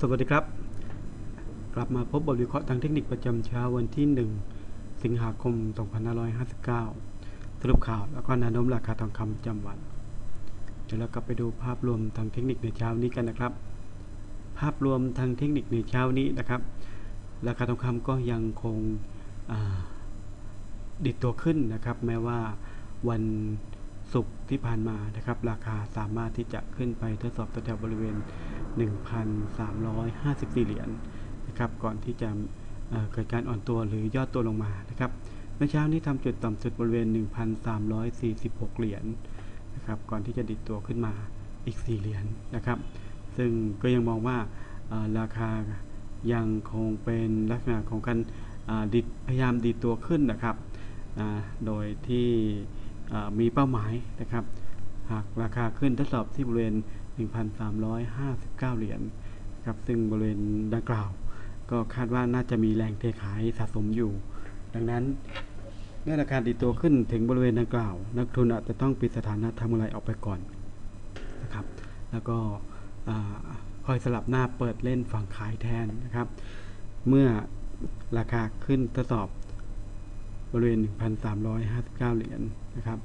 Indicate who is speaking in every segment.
Speaker 1: สวัสดีครับ กลับมาพบบทวิเคราะห์ทางเทคนิคประจำเช้าวันที่ 1 สิงหาคม 2559 สรุปข่าวแล้วก็แนวโน้มราคาทองคำประจำวัน เดี๋ยวเรากลับไปดูภาพรวมทางเทคนิคในเช้านี้กันนะครับ ภาพรวมทางเทคนิคในเช้านี้นะครับ ราคาทองคำก็ยังคงดิดตัวขึ้นนะครับ แม้ว่าวันศุกร์ที่ผ่านมานะครับ ราคาสามารถที่จะขึ้นไปทดสอบแถวบริเวณ 1,354 เหรียญนะครับก่อนที่จะเเกิดการอ่อนตัวหรือย่อตัวลงมานะครับเมื่อเช้านี้ทำจุดต่ำสุดบริเวณ 1,346 เหรียญนะครับก่อนที่จะดิดตัวขึ้นมาอีก 4 เหรียญนะครับ ซึ่งก็ยังมองว่าราคายังคงเป็นลักษณะของการดิดพยายามดิดตัวขึ้นนะครับโดยที่มีเป้าหมายนะครับ หากราคาขึ้นทดสอบที่บริเวณ 1,359 เหรียญครับซึ่งบริเวณดังกล่าว ก็คาดว่าน่าจะมีแรงเทขายสะสมอยู่ ดังนั้นเมื่อราคาดีตัวขึ้นถึงบริเวณดังกล่าว นักทุนอาจจะต้องปิดสถานะทำอะไรออกไปก่อนนะครับ แล้วก็คอยสลับหน้าเปิดเล่นฝั่งขายแทนนะครับ เมื่อราคาขึ้นทดสอบบริเวณ 1,359 เหรียญนะครับ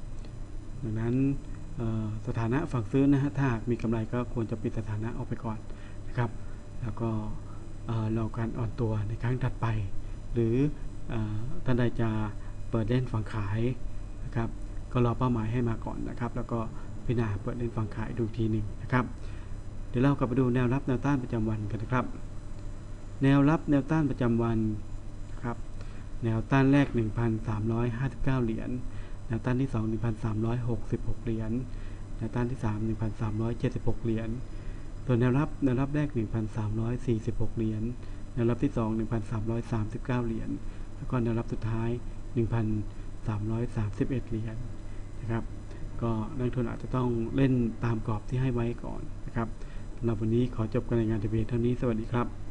Speaker 1: ดังนั้น สถานะฝั่งซื้อนะฮะถ้าหากมีกำไรก็ควรจะปิดสถานะออกไปก่อนนะครับ แล้วก็เอ่อรอการอ่อนตัวในครั้งถัดไป หรืออท่านใดจะเปิดเล่นฝั่งขายนะครับ ก็รอเป้าหมายให้มาก่อนนะครับ แล้วก็พิจารณาเปิดเล่นฝั่งขายดูทีหนึ่งนะครับ เดี๋ยวเรากลับไปดูแนวรับแนวต้านประจำวันกันนะครับ แนวรับแนวต้านประจำวันนะครับ แนวต้านแรก 1,359 เหรียญ แนวต้านที่ 2 1,366 เหรียญ แนวต้านที่ 3 1,376 เหรียญ ส่วนแนวรับ แนวรับแรก 1,346 เหรียญ แนวรับที่ 2 1,339 เหรียญ แล้วก็แนวรับสุดท้าย 1,331 เหรียญนะครับ ก็นักทุนอาจจะต้องเล่นตามกรอบที่ให้ไว้ก่อนนะครับสำหรับวันนี้ขอจบการรายงานทีวีเท่านี้ สวัสดีครับ